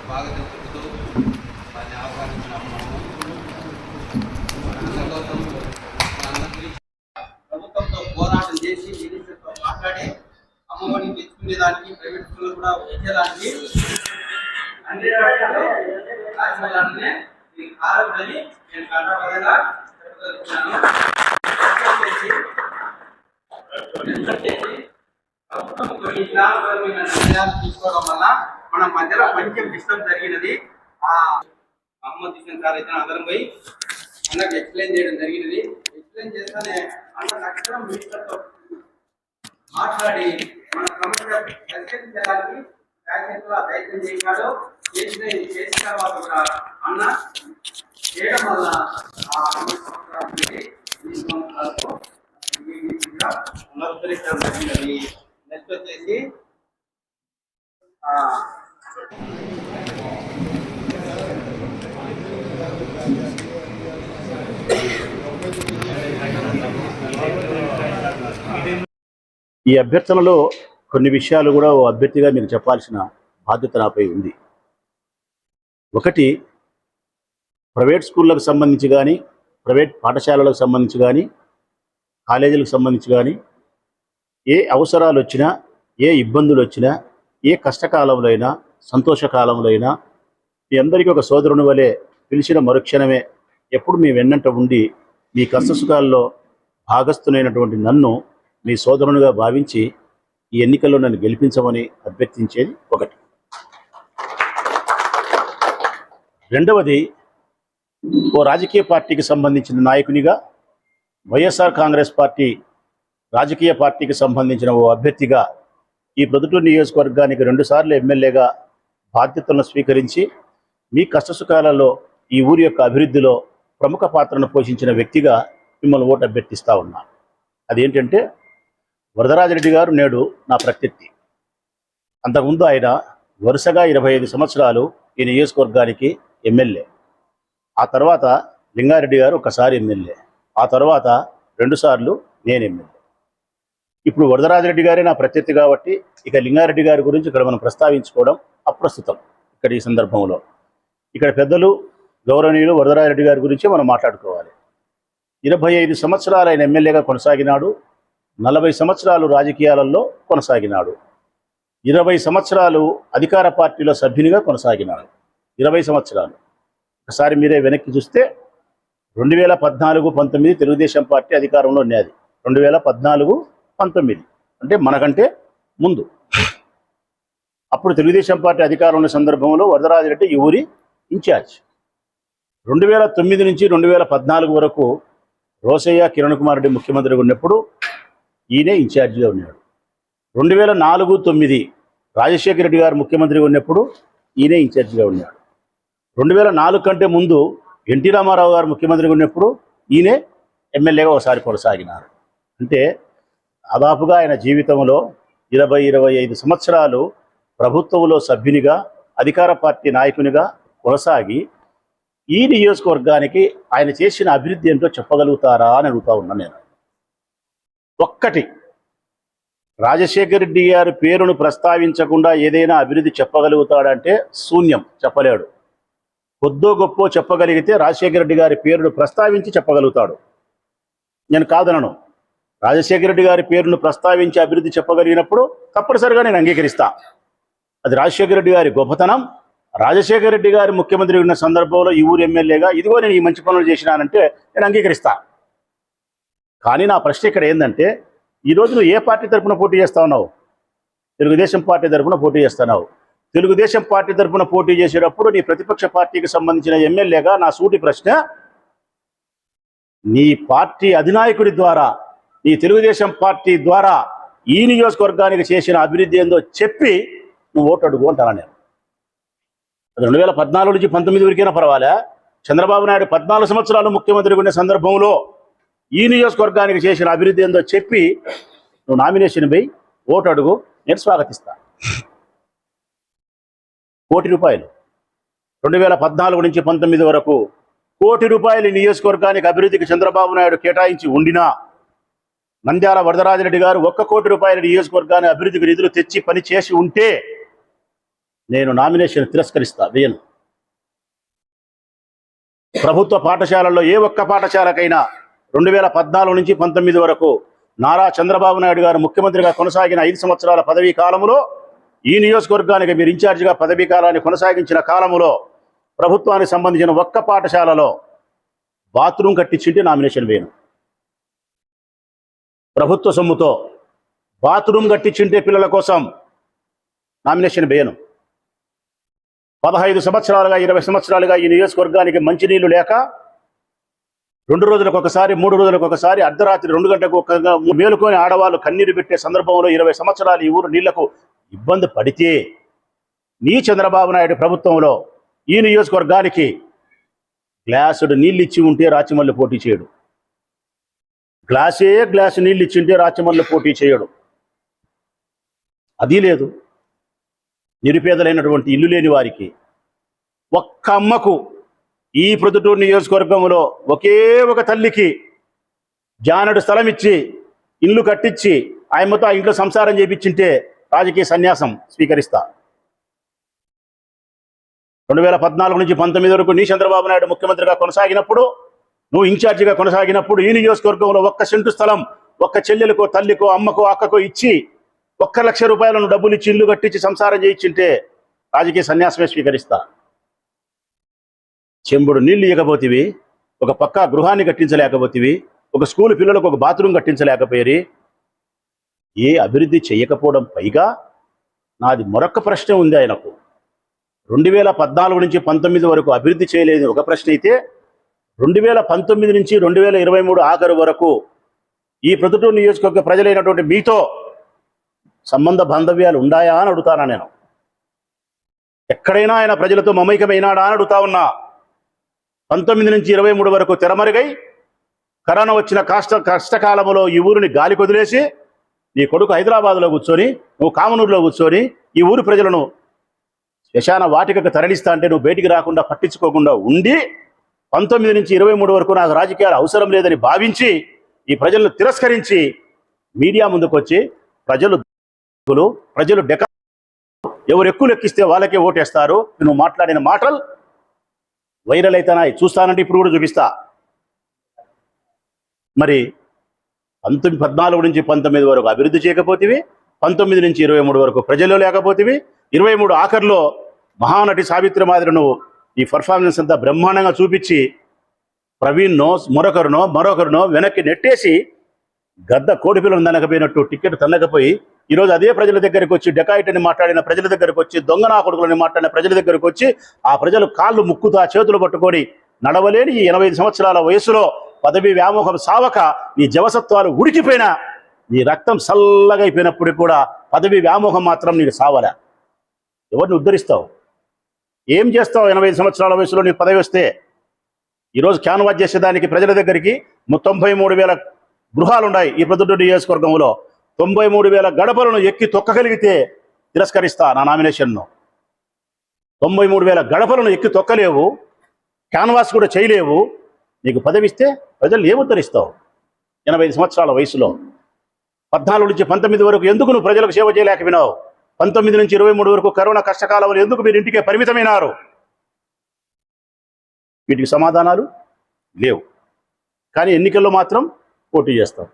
స్వాగతం చెబుతూ ప్రభుత్వంతో పోరాటం చేసి మినిస్టర్తో మాట్లాడి అమ్మఒడికి దానికి ప్రైవేట్ స్కూల్ కూడా వచ్చేదానికి. అన్ని రాష్ట్రాలు ఈ కారణమని నేను ప్రభుత్వం కొన్ని నిర్ణయాలు తీసుకోవడం వల్ల మన మధ్యలో కొంచెం డిస్టర్బ్ జరిగినది. ఆ అమ్మ తీసిన సార్ అయితే అందరం పోయి అన్నకు ఎక్స్ప్లెయిన్ చేయడం జరిగినది. ఎక్స్ప్లెయిన్ చేస్తానే అన్న నక్షత్రం మినిస్టర్తో మాట్లాడి మన సమస్య పరిష్కరించడానికి శాసనసభ ప్రయత్నం చేశాడు చేసిన చేసిన తర్వాత కూడా అన్న చేయడం వల్ల ఆ రెండు సంవత్సరాల ఈ సంవత్సరాలకు కూడా పునరుద్ధరించడం జరిగినది నెక్స్ట్ వచ్చేసి Thank you. ఈ అభ్యర్థనలో కొన్ని విషయాలు కూడా ఓ అభ్యర్థిగా మీకు చెప్పాల్సిన బాధ్యత నాపై ఉంది. ఒకటి ప్రైవేట్ స్కూళ్ళకు సంబంధించి కానీ ప్రైవేట్ పాఠశాలలకు సంబంధించి కానీ కాలేజీలకు సంబంధించి కానీ ఏ అవసరాలు వచ్చినా ఏ ఇబ్బందులు వచ్చినా ఏ కష్టకాలంలో అయినా సంతోషకాలంలో అయినా మీ అందరికీ ఒక సోదరుని వలె పిలిచిన మరుక్షణమే ఎప్పుడు మీ వెన్నంట ఉండి మీ కష్టసుఖాల్లో భాగస్థునైనటువంటి నన్ను మీ సోదరునిగా భావించి ఈ ఎన్నికల్లో నన్ను గెలిపించమని అభ్యర్థించేది ఒకటి. రెండవది ఓ రాజకీయ పార్టీకి సంబంధించిన నాయకునిగా వైఎస్ఆర్ కాంగ్రెస్ పార్టీ రాజకీయ పార్టీకి సంబంధించిన ఓ అభ్యర్థిగా ఈ ప్రొద్దుటూరు నియోజకవర్గానికి రెండుసార్లు ఎమ్మెల్యేగా బాధ్యతలను స్వీకరించి మీ కష్టసుఖాలలో ఈ ఊరి యొక్క అభివృద్ధిలో ప్రముఖ పాత్రను పోషించిన వ్యక్తిగా మిమ్మల్ని ఓటు అభ్యర్థిస్తా ఉన్నా. అదేంటంటే వరదరాజరెడ్డి గారు నేడు నా ప్రత్యర్థి. అంతకుముందు ఆయన వరుసగా ఇరవై ఐదు సంవత్సరాలు ఈ నియోజకవర్గానికి ఎమ్మెల్యే. ఆ తర్వాత లింగారెడ్డి గారు ఒకసారి ఎమ్మెల్యే. ఆ తర్వాత రెండుసార్లు నేను ఎమ్మెల్యే. ఇప్పుడు వరదరాజరెడ్డి గారే నా ప్రత్యర్థి కాబట్టి ఇక లింగారెడ్డి గారి గురించి ఇక్కడ మనం ప్రస్తావించుకోవడం అప్రస్తుతం ఇక్కడ ఈ సందర్భంలో. ఇక్కడ పెద్దలు గౌరవనీయులు వరదరాజరెడ్డి గారి గురించి మనం మాట్లాడుకోవాలి. ఇరవై ఐదు సంవత్సరాలు ఆయన ఎమ్మెల్యేగా కొనసాగినాడు. నలభై సంవత్సరాలు రాజకీయాలలో కొనసాగినాడు. ఇరవై సంవత్సరాలు అధికార పార్టీలో సభ్యునిగా కొనసాగినాడు. ఇరవై సంవత్సరాలు. ఒకసారి మీరే వెనక్కి చూస్తే రెండు వేల పద్నాలుగు పంతొమ్మిది తెలుగుదేశం పార్టీ అధికారంలో ఉన్నది రెండు వేల పద్నాలుగు పంతొమ్మిది. అంటే మనకంటే ముందు. అప్పుడు తెలుగుదేశం పార్టీ అధికారంలో ఉన్న సందర్భంలో వరదరాజరెడ్డి ఈ ఊరి ఇన్ఛార్జ్. రెండు వేల తొమ్మిది నుంచి రెండు వేల పద్నాలుగు వరకు రోసయ్య కిరణ్ కుమార్ రెడ్డి ముఖ్యమంత్రిగా ఉన్నప్పుడు ఈయనే ఇన్ఛార్జిగా ఉన్నాడు. రెండు వేల నాలుగు తొమ్మిది రాజశేఖర రెడ్డి గారు ముఖ్యమంత్రిగా ఉన్నప్పుడు ఈయనే ఇన్ఛార్జిగా ఉన్నాడు. రెండు వేల నాలుగు కంటే ముందు ఎన్టీ రామారావు గారు ముఖ్యమంత్రిగా ఉన్నప్పుడు ఈయనే ఎమ్మెల్యేగా ఒకసారి కొనసాగినారు. అంటే దాదాపుగా ఆయన జీవితంలో ఇరవై ఇరవై ఐదు సంవత్సరాలు ప్రభుత్వంలో సభ్యునిగా అధికార పార్టీ నాయకునిగా కొనసాగి ఈ నియోజకవర్గానికి ఆయన చేసిన అభివృద్ధి ఏంటో చెప్పగలుగుతారా అని అడుగుతా ఉన్నాను నేను. ఒక్కటి. రాజశేఖర రెడ్డి గారి పేరును ప్రస్తావించకుండా ఏదైనా అభివృద్ధి చెప్పగలుగుతాడంటే శూన్యం చెప్పలేడు. కొద్దో గొప్పో చెప్పగలిగితే రాజశేఖర రెడ్డి గారి పేరును ప్రస్తావించి చెప్పగలుగుతాడు. నేను కాదనను. రాజశేఖర రెడ్డి గారి పేరును ప్రస్తావించి అభివృద్ధి చెప్పగలిగినప్పుడు తప్పనిసరిగా నేను అంగీకరిస్తా. అది రాజశేఖర రెడ్డి గారి గొప్పతనం. రాజశేఖర రెడ్డి గారి ముఖ్యమంత్రి ఉన్న సందర్భంలో ఈ ఊరు ఎమ్మెల్యేగా ఇదిగో నేను ఈ మంచి పనులు చేసినానంటే నేను అంగీకరిస్తా. కానీ నా ప్రశ్న ఇక్కడ ఏంటంటే ఈరోజు నువ్వు ఏ పార్టీ తరపున పోటీ చేస్తా ఉన్నావు? తెలుగుదేశం పార్టీ తరపున పోటీ చేస్తున్నావు తెలుగుదేశం పార్టీ తరపున పోటీ చేసేటప్పుడు నీ ప్రతిపక్ష పార్టీకి సంబంధించిన ఎమ్మెల్యేగా నా సూటి ప్రశ్న నీ పార్టీ అధినాయకుడి ద్వారా నీ తెలుగుదేశం పార్టీ ద్వారా ఈ నియోజకవర్గానికి చేసిన అభివృద్ధి ఏందో చెప్పి నువ్వు ఓటు అడుగు అంటాను నేను? రెండు వేల పద్నాలుగు నుంచి పంతొమ్మిది వరకైనా పర్వాలే. చంద్రబాబు నాయుడు పద్నాలుగు సంవత్సరాలు ముఖ్యమంత్రిగా ఉన్న సందర్భంలో ఈ నియోజకవర్గానికి చేసిన అభివృద్ధి ఏందో చెప్పి నువ్వు నామినేషన్ పోయి ఓటు అడుగు నేను స్వాగతిస్తాను కోటి రూపాయలు. రెండు వేల పద్నాలుగు నుంచి పంతొమ్మిది వరకు కోటి రూపాయలు నియోజకవర్గానికి అభివృద్ధికి చంద్రబాబు నాయుడు కేటాయించి ఉండినా నంద్యాల వరదరాజరెడ్డి గారు ఒక్క కోటి రూపాయల నియోజకవర్గాన్ని అభివృద్ధికి నిధులు తెచ్చి పని చేసి ఉంటే నేను నామినేషన్ తిరస్కరిస్తా వేయను. ప్రభుత్వ పాఠశాలల్లో ఏ ఒక్క పాఠశాలకైనా రెండు వేల పద్నాలుగు నుంచి పంతొమ్మిది వరకు నారా చంద్రబాబు నాయుడు గారు ముఖ్యమంత్రిగా కొనసాగిన ఐదు సంవత్సరాల పదవీ కాలంలో ఈ నియోజకవర్గానికి మీరు ఇన్ఛార్జిగా పదవీ కాలాన్ని కొనసాగించిన కాలంలో ప్రభుత్వానికి సంబంధించిన ఒక్క పాఠశాలలో బాత్రూమ్ కట్టించింటే నామినేషన్ వేయను. ప్రభుత్వ సొమ్ముతో బాత్రూమ్ కట్టించింటే పిల్లల కోసం నామినేషన్ వేయను. పదహైదు సంవత్సరాలుగా ఇరవై సంవత్సరాలుగా ఈ నియోజకవర్గానికి మంచినీళ్ళు లేక రెండు రోజులకు ఒకసారి మూడు రోజులకు ఒకసారి అర్ధరాత్రి రెండు గంటలకు ఒక మేలుకొని ఆడవాళ్ళు కన్నీరు పెట్టే సందర్భంలో ఇరవై సంవత్సరాలు ఈ ఊరు నీళ్ళకు ఇబ్బంది పడితే నీ చంద్రబాబు నాయుడు ప్రభుత్వంలో ఈ నియోజకవర్గానికి గ్లాసుడు నీళ్ళు ఇచ్చి ఉంటే రాచమల్లి పోటీ చేయడు. గ్లాసే గ్లాసు నీళ్ళు ఇచ్చి ఉంటే రాచమల్లి పోటీ చేయడు. అది లేదు. నిరుపేదలైనటువంటి ఇల్లు లేని వారికి ఒక్క అమ్మకు ఈ ప్రొద్దుటూరు నియోజకవర్గంలో ఒకే ఒక తల్లికి జానడు స్థలం ఇచ్చి ఇల్లు కట్టించి ఆయమ్మతో ఆ ఇంట్లో సంసారం చేపించింటే రాజకీయ సన్యాసం స్వీకరిస్తా. రెండు వేల పద్నాలుగు నుంచి పంతొమ్మిది వరకు నీ చంద్రబాబు నాయుడు ముఖ్యమంత్రిగా కొనసాగినప్పుడు నువ్వు ఇన్ఛార్జిగా కొనసాగినప్పుడు ఈ నియోజకవర్గంలో ఒక్క సెంటు స్థలం ఒక్క చెల్లెలకో తల్లికో అమ్మకో అక్కకో ఇచ్చి ఒక్క లక్ష రూపాయలను డబ్బులు ఇచ్చి ఇల్లు కట్టించి సంసారం చేయించింటే రాజకీయ సన్యాసమే స్వీకరిస్తా. చెంబుడు నీళ్ళు ఇవ్వకపోతేవి ఒక పక్క గృహాన్ని కట్టించలేకపోతేవి ఒక స్కూల్ పిల్లలకు ఒక బాత్రూమ్ కట్టించలేకపోయి ఏ అభివృద్ధి చేయకపోవడం పైగా నాది మరొక ప్రశ్న ఉంది ఆయనకు. రెండు వేల పద్నాలుగు నుంచి పంతొమ్మిది వరకు అభివృద్ధి చేయలేదు ఒక ప్రశ్న అయితే రెండు వేల పంతొమ్మిది నుంచి రెండు వేల ఇరవై మూడు ఆఖరు వరకు ఈ ప్రతిటూరు నియోజకవర్గ ప్రజలైనటువంటి మీతో సంబంధ బాంధవ్యాలు ఉండాయా అని అడుగుతానా నేను? ఎక్కడైనా ఆయన ప్రజలతో మమైకమైనాడా అని అడుగుతా ఉన్నా. పంతొమ్మిది నుంచి ఇరవై మూడు వరకు తెరమరుగై కరోనా వచ్చిన కష్ట కష్టకాలంలో ఈ ఊరిని గాలి కొదిలేసి నీ కొడుకు హైదరాబాద్లో కూర్చొని నువ్వు కామనూరులో కూర్చొని ఈ ఊరి ప్రజలను శ్మశాన వాటికకు తరలిస్తా అంటే నువ్వు బయటికి రాకుండా పట్టించుకోకుండా ఉండి పంతొమ్మిది నుంచి ఇరవై మూడు వరకు నాకు రాజకీయాలు అవసరం లేదని భావించి ఈ ప్రజలను తిరస్కరించి మీడియా ముందుకొచ్చి ప్రజలు ప్రజలు డెక ఎవరు ఎక్కువ లెక్కిస్తే వాళ్ళకే ఓటేస్తారు. నువ్వు మాట్లాడిన మాటలు వైరల్ అవుతానాయి చూస్తానంటే ఇప్పుడు కూడా చూపిస్తా. మరి పంతొమ్మిది పద్నాలుగు నుంచి పంతొమ్మిది వరకు అభివృద్ధి చేయకపోతేవి పంతొమ్మిది నుంచి ఇరవై మూడు వరకు ప్రజల్లో లేకపోతేవి ఇరవై మూడు ఆఖరిలో మహానటి సావిత్రి మాదిరి నువ్వు ఈ పర్ఫార్మెన్స్ అంతా బ్రహ్మాండంగా చూపించి ప్రవీణ్నో మరొకరునో మరొకరునో వెనక్కి నెట్టేసి గద్ద కోడి పిల్లలు తనకపోయినట్టు టికెట్ తన్నకపోయి ఈరోజు అదే ప్రజల దగ్గరికి వచ్చి డెకాయిట్ అని మాట్లాడిన ప్రజల దగ్గరకు వచ్చి దొంగన కొడుకులని మాట్లాడిన ప్రజల దగ్గరకు వచ్చి ఆ ప్రజలు కాళ్ళు ముక్కుతా చేతులు పట్టుకొని నడవలేని ఈ ఎనభై ఐదు సంవత్సరాల వయసులో పదవి వ్యామోహం సావక నీ జవసత్వాలు ఉడికిపోయినా నీ రక్తం చల్లగా కూడా పదవి వ్యామోహం మాత్రం నీకు సావలే. ఎవరిని ఉద్ధరిస్తావు? ఏం చేస్తావు ఎనభై ఐదు సంవత్సరాల వయసులో నీకు పదవి వస్తే? ఈరోజు క్యాన్వాస్ చేసేదానికి ప్రజల దగ్గరికి తొంభై మూడు వేల గృహాలున్నాయి ఈ ప్రొద్దుటూరు నియోజకవర్గంలో. తొంభై మూడు వేల గడపలను ఎక్కి తొక్కగలిగితే తిరస్కరిస్తా నా నామినేషన్ను. తొంభై మూడు వేల గడపలను ఎక్కి తొక్కలేవు క్యాన్వాస్ కూడా చేయలేవు. నీకు పదవిస్తే ప్రజలు ఏముద్ధరిస్తావు? ఎనభై సంవత్సరాల వయసులో. పద్నాలుగు నుంచి పంతొమ్మిది వరకు ఎందుకు నువ్వు ప్రజలకు సేవ చేయలేకపోయినావు? పంతొమ్మిది నుంచి ఇరవై మూడు వరకు కరోనా కష్టకాలంలో ఎందుకు మీరు ఇంటికే పరిమితమైనారు? వీటికి సమాధానాలు లేవు. కానీ ఎన్నికల్లో మాత్రం పోటీ చేస్తాం